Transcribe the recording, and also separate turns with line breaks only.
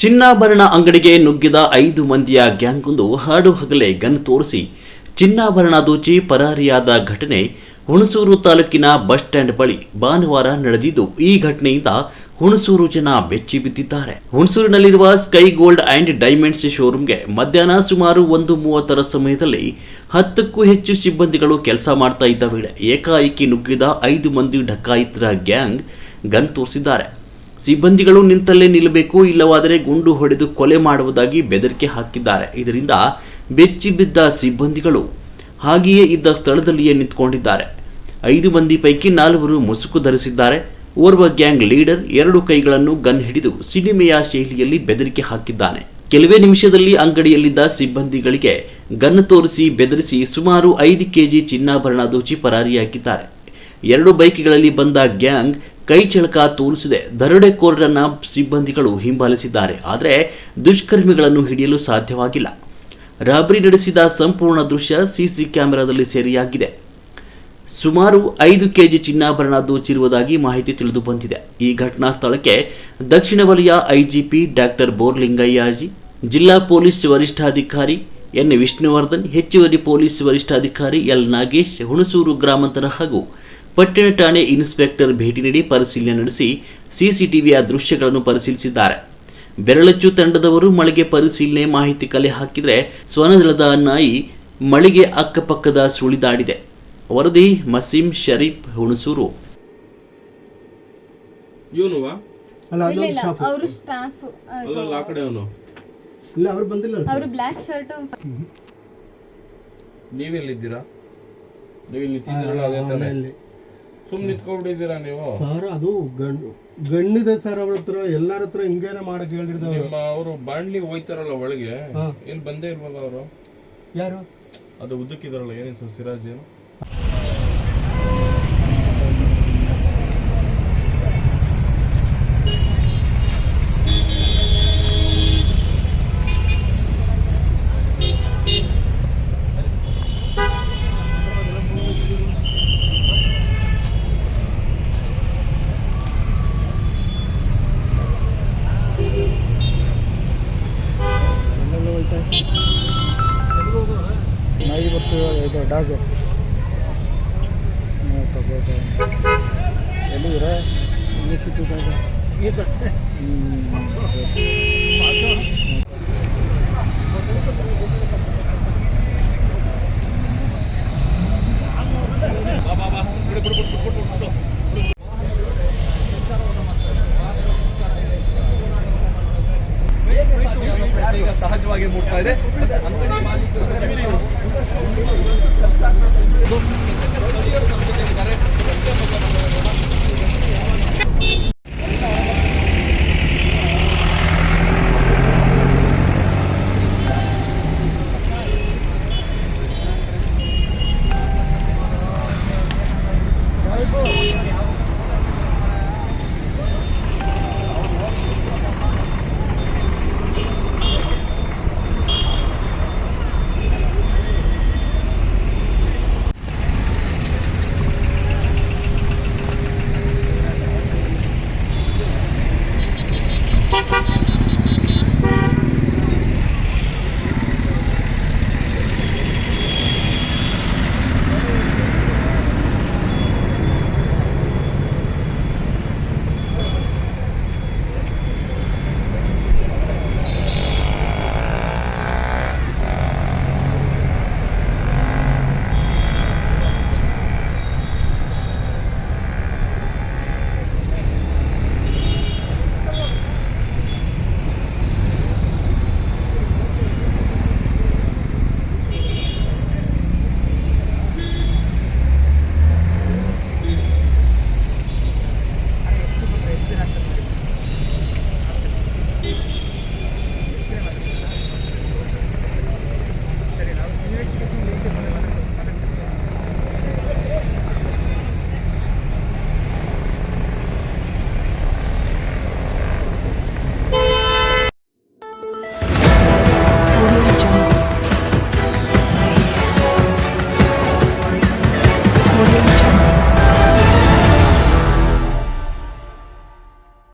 ಚಿನ್ನಾಭರಣ ಅಂಗಡಿಗೆ ನುಗ್ಗಿದ ಐದು ಮಂದಿಯ ಗ್ಯಾಂಗ್ ಒಂದು ಹಾಡು ಹಗಲೇ ಗನ್ ತೋರಿಸಿ ಚಿನ್ನಾಭರಣ ದೋಚಿ ಪರಾರಿಯಾದ ಘಟನೆ ಹುಣಸೂರು ತಾಲೂಕಿನ ಬಸ್ ಸ್ಟ್ಯಾಂಡ್ ಬಳಿ ಭಾನುವಾರ ನಡೆದಿದ್ದು, ಈ ಘಟನೆಯಿಂದ ಹುಣಸೂರು ಜನ ಬೆಚ್ಚಿ ಬಿದ್ದಿದ್ದಾರೆ. ಹುಣಸೂರಿನಲ್ಲಿರುವ ಸ್ಕೈ ಗೋಲ್ಡ್ ಆ್ಯಂಡ್ ಡೈಮಂಡ್ಸ್ ಶೋರೂಮ್ಗೆ ಮಧ್ಯಾಹ್ನ ಸುಮಾರು ಒಂದು ಮೂವತ್ತರ ಸಮಯದಲ್ಲಿ ಹತ್ತಕ್ಕೂ ಹೆಚ್ಚು ಸಿಬ್ಬಂದಿಗಳು ಕೆಲಸ ಮಾಡ್ತಾ ಇದ್ದ ವೇಳೆ ಏಕಾಏಕಿ ನುಗ್ಗಿದ ಐದು ಮಂದಿ ಡಕಾಯಿತರ ಗ್ಯಾಂಗ್ ಗನ್ ತೋರಿಸಿದ್ದಾರೆ. ಸಿಬ್ಬಂದಿಗಳು ನಿಂತಲ್ಲೇ ನಿಲ್ಲಬೇಕು, ಇಲ್ಲವಾದರೆ ಗುಂಡು ಹೊಡೆದು ಕೊಲೆ ಮಾಡುವುದಾಗಿ ಬೆದರಿಕೆ ಹಾಕಿದ್ದಾರೆ. ಇದರಿಂದ ಬೆಚ್ಚಿ ಬಿದ್ದ ಸಿಬ್ಬಂದಿಗಳು ಹಾಗೆಯೇ ಇದ್ದ ಸ್ಥಳದಲ್ಲಿಯೇ ನಿಂತ್ಕೊಂಡಿದ್ದಾರೆ. ಐದು ಮಂದಿ ಪೈಕಿ ನಾಲ್ವರು ಮುಸುಕು ಧರಿಸಿದ್ದಾರೆ. ಓರ್ವ ಗ್ಯಾಂಗ್ ಲೀಡರ್ ಎರಡು ಕೈಗಳನ್ನು ಗನ್ ಹಿಡಿದು ಸಿನಿಮೆಯ ಶೈಲಿಯಲ್ಲಿ ಬೆದರಿಕೆ ಹಾಕಿದ್ದಾನೆ. ಕೆಲವೇ ನಿಮಿಷದಲ್ಲಿ ಅಂಗಡಿಯಲ್ಲಿದ್ದ ಸಿಬ್ಬಂದಿಗಳಿಗೆ ಗನ್ ತೋರಿಸಿ ಬೆದರಿಸಿ ಸುಮಾರು ಐದು ಕೆಜಿ ಚಿನ್ನಾಭರಣ ದೋಚಿ ಪರಾರಿಯಾಗಿದ್ದಾರೆ. ಎರಡು ಬೈಕ್ಗಳಲ್ಲಿ ಬಂದ ಗ್ಯಾಂಗ್ ಕೈ ಚಳಕ ತೋರಿಸಿದೆ. ದರೋಡೆಕೋರರನ್ನ ಸಿಬ್ಬಂದಿಗಳು ಹಿಂಬಾಲಿಸಿದ್ದಾರೆ. ಆದರೆ ದುಷ್ಕರ್ಮಿಗಳನ್ನು ಹಿಡಿಯಲು ಸಾಧ್ಯವಾಗಿಲ್ಲ. ರಾಬರಿ ನಡೆಸಿದ ಸಂಪೂರ್ಣ ದೃಶ್ಯ ಸಿಸಿ ಕ್ಯಾಮೆರಾದಲ್ಲಿ ಸೆರೆಯಾಗಿದೆ. ಸುಮಾರು ಐದು ಕೆಜಿ ಚಿನ್ನಾಭರಣ ದೋಚಿರುವುದಾಗಿ ಮಾಹಿತಿ ತಿಳಿದು ಬಂದಿದೆ. ಈ ಘಟನಾ ಸ್ಥಳಕ್ಕೆ ದಕ್ಷಿಣ ವಲಯ ಐಜಿಪಿ ಡಾಕ್ಟರ್ ಬೋರ್ಲಿಂಗಯ್ಯಾಜಿ ಜಿಲ್ಲಾ ಪೊಲೀಸ್ ವರಿಷ್ಠಾಧಿಕಾರಿ ಎನ್ ವಿಷ್ಣುವರ್ಧನ್, ಹೆಚ್ಚುವರಿ ಪೊಲೀಸ್ ವರಿಷ್ಠಾಧಿಕಾರಿ ಎಲ್ ನಾಗೇಶ್, ಹುಣಸೂರು ಗ್ರಾಮಾಂತರ ಹಾಗೂ ಪಟ್ಟಣ ಠಾಣೆ ಇನ್ಸ್ಪೆಕ್ಟರ್ ಭೇಟಿ ನೀಡಿ ಪರಿಶೀಲನೆ ನಡೆಸಿ ಸಿಸಿಟಿವಿಯ ದೃಶ್ಯಗಳನ್ನು ಪರಿಶೀಲಿಸಿದ್ದಾರೆ. ಬೆರಳಚ್ಚು ತಂಡದವರು ಮಳೆಗೆ ಪರಿಶೀಲನೆ ಮಾಹಿತಿ ಕಲೆ ಹಾಕಿದರೆ ಸ್ವನದಳದ ನಾಯಿ ಮಳಿಗೆ ಅಕ್ಕಪಕ್ಕದ ಸುಳಿದಾಡಿದೆ. ವರದಿ ಮಸೀಂ ಶರೀಫ್ ಹುಣಸೂರು.
ಇವನುವಾ
ಅಲ್ಲ
ಇಲ್ಲ
ಅದೊಂದು
ಇಲ್ಲ
ಶಾಪ್.
ಅವರು ಸ್ಟಾಫ್
ಅಲ್ಲಲ್ಲ ಆ ಕಡೆ ಅವನು.
ಇಲ್ಲ ಅವ್ರು ಬಂದಿಲ್ಲ
ಅವರು ಬ್ಲ್ಯಾಕ್ ಶರ್ಟ್.
ನೀವೆಲ್ಲಿದ್ದೀರಾ? ನೀವು ಇಲ್ಲಿ ತಿಂದಿರಲ್ಲ ಅದೇ ತಾನೆ. ಸುಮ್ಮನೆ ನಿಂತ್ಕೊಂಡ್ಬಿಟ್ಟಿದ್ದೀರಾ ನೀವು?
ಸರ್ ಅದು ಗಂಡು ಗಂಡಿದೆ ಸರ್ ಅವ್ರ ಹತ್ರ ಎಲ್ಲಾರ ಹತ್ರ ಹಿಂಗೇನೆ ಮಾಡಕ್
ನಿಮ್ಮ ಅವರು ಬಾಂಡ್ಲಿ ಹೋಯ್ತಾರಲ್ಲ ಒಳಗೆ
ಏನ್
ಇಲ್ಲಿ ಬಂದೇ ಇಲ್ವಲ್ಲ ಅವರು.
ಯಾರು?
ಅದು ಉದ್ದಕ್ಕಿದಾರಲ್ಲ ಏನೇನು ಸರ್ ಸಿರಾಜ್ ಏನು?
ನಾಯಿ ಮತ್ತು ಇದು ಡಾಗು. ತಗೋದು ಎಲ್ಲಿರ ಎಲ್ಲಿ ಸಿಕ್ಕಿದಾಗ
ಹೋಗಿ ಮೂರ್ತಾ ಇದೆ.
ಅಂತ ಏನು